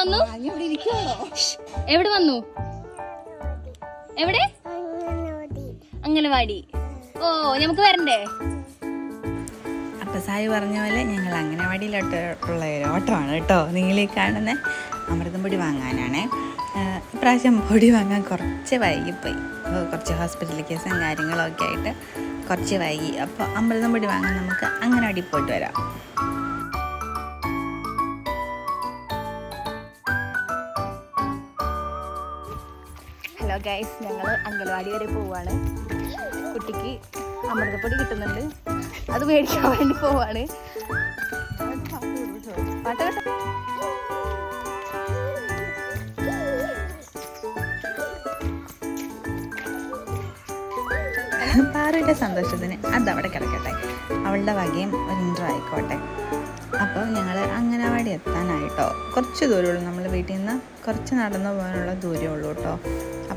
വന്നു? എവിടെ വന്നു? എവിടെ? അംഗനവാടി. ഓ നമുക്ക് വരണ്ടേ? അപ്പ സായി പറഞ്ഞ പോലെ ഞങ്ങൾ അംഗനവാടിയിലോട്ടുള്ള ഒരു ഓട്ടമാണ് കേട്ടോ. നിങ്ങളീ കാണുന്ന അമൃതം പൊടി വാങ്ങാനാണ്. ഇപ്രാവശ്യം പൊടി വാങ്ങാൻ കുറച്ച് വൈകിപ്പോയി. അപ്പോൾ കുറച്ച് ഹോസ്പിറ്റൽ കേസും കാര്യങ്ങളൊക്കെ ആയിട്ട് കുറച്ച് വൈകി. അപ്പോൾ അമൃതം പൊടി വാങ്ങാൻ നമുക്ക് അംഗനവാടി പോയിട്ട് വരാം. ഹലോ ഗൈസ് ഞങ്ങൾ അംഗൻവാടി വരെ പോവാണ്. കുട്ടിക്ക് അമൃതപ്പൊടി കിട്ടുന്നുണ്ട്. അത് മേടിക്കാൻ വേണ്ടി പോവാണ്. പാട്ട് പാറുവിന്റെ സന്തോഷത്തിന് അതവിടെ കിടക്കട്ടെ. അവളുടെ വകയും ഒരു ഇൻട്രോ ആയിക്കോട്ടെ. അപ്പോൾ ഞങ്ങൾ അംഗനവാടി എത്താനായിട്ടോ? കുറച്ച് ദൂരമുള്ളൂ. നമ്മൾ വീട്ടിൽ നിന്ന് കുറച്ച് നടന്നു പോകാനുള്ള ദൂരമുള്ളൂ കേട്ടോ.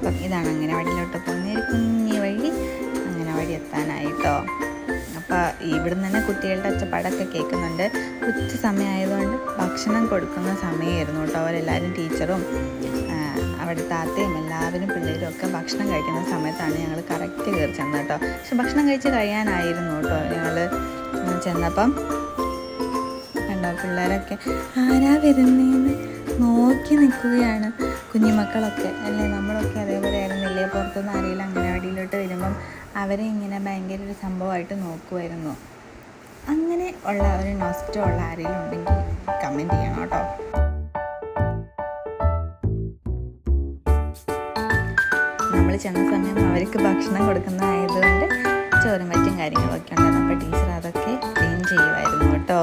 അപ്പം ഇതാണ് അംഗനവാടിയിലോട്ട് പോകുന്ന ഒരു കുഞ്ഞി വഴി അംഗനവാടി എത്താനായിട്ടോ. അപ്പോൾ ഇവിടുന്ന് തന്നെ കുട്ടികളുടെ ഒച്ചപ്പാടൊക്കെ കേൾക്കുന്നുണ്ട്. ഉച്ച സമയമായതുകൊണ്ട് ഭക്ഷണം കൊടുക്കുന്ന സമയമായിരുന്നു കേട്ടോ. അവരെല്ലാവരും ടീച്ചറും അവിടെ താത്തയും എല്ലാവരും പിള്ളേരും ഒക്കെ ഭക്ഷണം കഴിക്കുന്ന സമയത്താണ് ഞങ്ങൾ കറക്റ്റ് കയറി ചെന്നത് കേട്ടോ. പക്ഷെ ഭക്ഷണം കഴിച്ച് കഴിയാനായിരുന്നു കേട്ടോ ഞങ്ങൾ ചെന്നപ്പം. കണ്ടോ പിള്ളേരൊക്കെ ആരാ വരുന്നതെന്ന് നോക്കി നിൽക്കുകയാണ് കുഞ്ഞുമക്കളൊക്കെ. അല്ലേ? നമ്മളൊക്കെ അതേപോലെ ആയിരുന്നില്ലേ? പുറത്തുനിന്ന് ആരെങ്കിലും അംഗനവാടിയിലോട്ട് വരുമ്പം അവരെ ഇങ്ങനെ ഭയങ്കര ഒരു സംഭവമായിട്ട് നോക്കുമായിരുന്നു അങ്ങനെ ഉള്ള ഒരു നോസ്റ്റോ ഉള്ള ആരെങ്കിലും ഉണ്ടെങ്കിൽ കമന്റ് ചെയ്യണം കേട്ടോ. നമ്മൾ ചെന്ന സമയം അവർക്ക് ഭക്ഷണം കൊടുക്കുന്നതായതുകൊണ്ട് ചോറും മറ്റും കാര്യങ്ങളൊക്കെ ഉണ്ടായിരുന്നു അപ്പോൾ ടീച്ചർ അതൊക്കെ ക്ലീൻ ചെയ്യുമായിരുന്നു കേട്ടോ.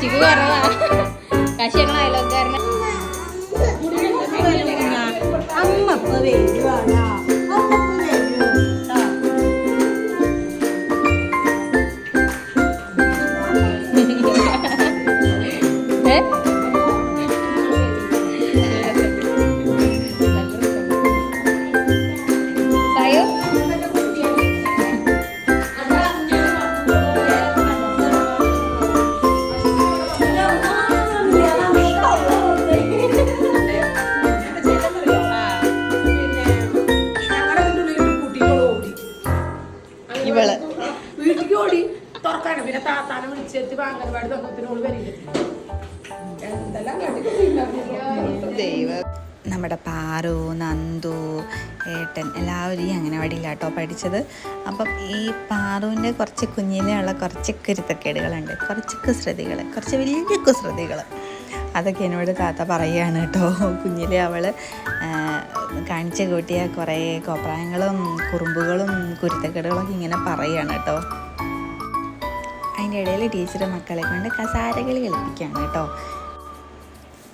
കാശിക്ക് കുറവാ കശി ഞങ്ങൾ അയലോക്കാരനെ അമ്മപ്പ. ഏ? താത്താനെ വിളിച്ചെത്തി അംഗൻവാടി തൊക്കത്തിനോട് വരില്ല? എന്തെല്ലാം നമ്മുടെ പാറു നന്ദു ഏട്ടൻ എല്ലാവരും ഈ അംഗനവാടിയിലാട്ടോ പഠിച്ചത്. അപ്പം ഈ പാറുവിന്റെ കുറച്ച് കുഞ്ഞിലെയുള്ള കുറച്ച് കുരുത്തക്കേടുകളുണ്ട്. കുറച്ച് കുസൃതികൾ കുറച്ച് വലിയ കുസൃതികൾ അതൊക്കെ എന്നോട് താത്ത പറയുകയാണ് കേട്ടോ കുഞ്ഞിലെ അവൾ കാണിച്ചു കൂട്ടിയ കുറേ കോപ്രായങ്ങളും കുറുമ്പുകളും കുരുത്തക്കേടുകളൊക്കെ ഇങ്ങനെ പറയുകയാണ് കേട്ടോ അതിന്റെ ഇടയിൽ ടീച്ചർ മക്കളെ കൊണ്ട് കസാരകളി കളിപ്പിക്കുകയാണ് കേട്ടോ.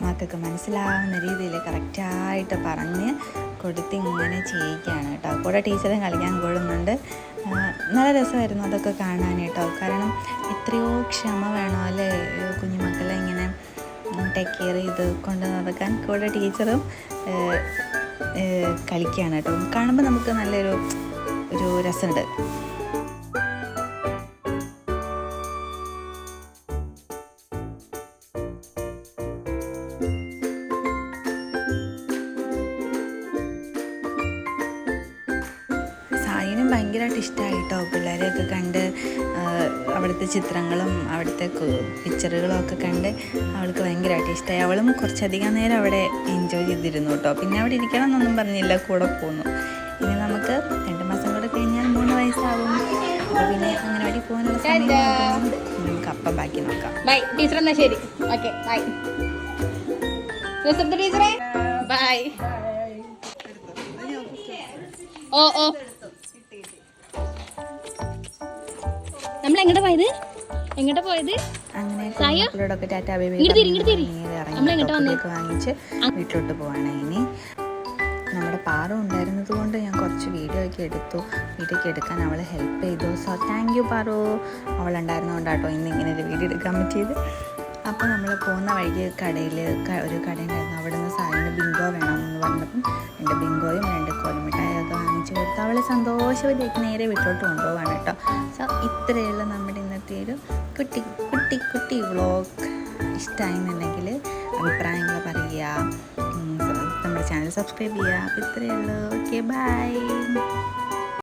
മക്കൾക്ക് മനസ്സിലാവുന്ന രീതിയിൽ കറക്റ്റായിട്ട് പറഞ്ഞ് കൊടുത്ത് ഇങ്ങനെ ചെയ്യിക്കുകയാണ് കേട്ടോ. കൂടെ ടീച്ചറും കളിക്കാൻ കൊള്ളുന്നുണ്ട് നല്ല രസമായിരുന്നു അതൊക്കെ കാണാൻ കേട്ടോ. കാരണം എത്രയോ ക്ഷമ വേണം അല്ലേ? കുഞ്ഞുമക്കളെ ഇങ്ങനെ ടേക്ക് കെയർ ചെയ്ത് കൊണ്ട് നടക്കാൻ കൂടെ ടീച്ചറും കളിക്കുകയാണ് കേട്ടോ. കാണുമ്പോൾ നമുക്ക് നല്ലൊരു ഒരു രസമുണ്ട്. സായിനും ഭയങ്കരമായിട്ട് ഇഷ്ടമായിട്ടോ പിള്ളേരെയൊക്കെ കണ്ട് അവിടുത്തെ ചിത്രങ്ങളും അവിടുത്തെ പിക്ചറുകളും ഒക്കെ കണ്ട് അവൾക്ക് ഭയങ്കരമായിട്ട് ഇഷ്ടമായി അവളും കുറച്ചധികം നേരം അവിടെ എൻജോയ് ചെയ്തിരുന്നു കേട്ടോ. പിന്നെ അവിടെ ഇരിക്കണം എന്നൊന്നും പറഞ്ഞില്ല കൂടെ പോന്നു. ഇനി നമുക്ക് രണ്ട് മാസം കൂടെ കഴിഞ്ഞാൽ മൂന്ന് വയസ്സാകും അപ്പോൾ പിന്നെ അംഗനവാടി പോകാനുള്ള സമയം. നമുക്ക് അപ്പം ബാക്കി നോക്കാം. ബൈ. ടീച്ചർ എന്നാ ശരി? Okay bye. ടീച്ചറേ? ബൈ. ഓ ഓ. നമ്മൾ എങ്ങോട്ടാ പോയത്? എങ്ങോട്ടാ പോയത്? വാങ്ങിച്ച് വീട്ടിലോട്ട് പോവാണ് ഇനി. നമ്മുടെ പാറ ഉണ്ടായിരുന്നത് കൊണ്ട് ഞാൻ കുറച്ച് വീഡിയോ ഒക്കെ എടുത്തു. വീഡിയോ ഒക്കെ എടുക്കാൻ അവൾ ഹെൽപ്പ് ചെയ്തു. So thank you Paru. ഉണ്ടായിരുന്നോണ്ടാട്ടോ ഇന്ന് ഇങ്ങനെ ഒരു വീഡിയോ എടുക്കാൻ പറ്റിയത്. അപ്പോൾ നമ്മൾ പോകുന്ന വഴിക്ക് കടയിൽ ഒരു കടയുണ്ടായിരുന്നു. അവിടെ നിന്ന് സാധനം ബിങ്കോ വേണമെന്ന് പറഞ്ഞപ്പം രണ്ട് ബിങ്കോയും രണ്ട് കോലുമിഠായൊക്കെ വാങ്ങിച്ചു കൊടുത്ത് അവളെ സന്തോഷവതിയായിട്ട് നേരെ വിട്ടോട്ട് കൊണ്ടുപോവാണ് കേട്ടോ. സോ ഇത്രയുള്ള നമ്മുടെ ഇന്നത്തെ ഒരു കുട്ടി കുട്ടി കുട്ടി വ്ളോഗ് ഇഷ്ടമായിരുന്നുണ്ടെങ്കിൽ അഭിപ്രായങ്ങൾ പറയുക. നമ്മുടെ ചാനൽ സബ്സ്ക്രൈബ് ചെയ്യുക. അപ്പോൾ ഇത്രയേ ഉള്ളൂ. Okay bye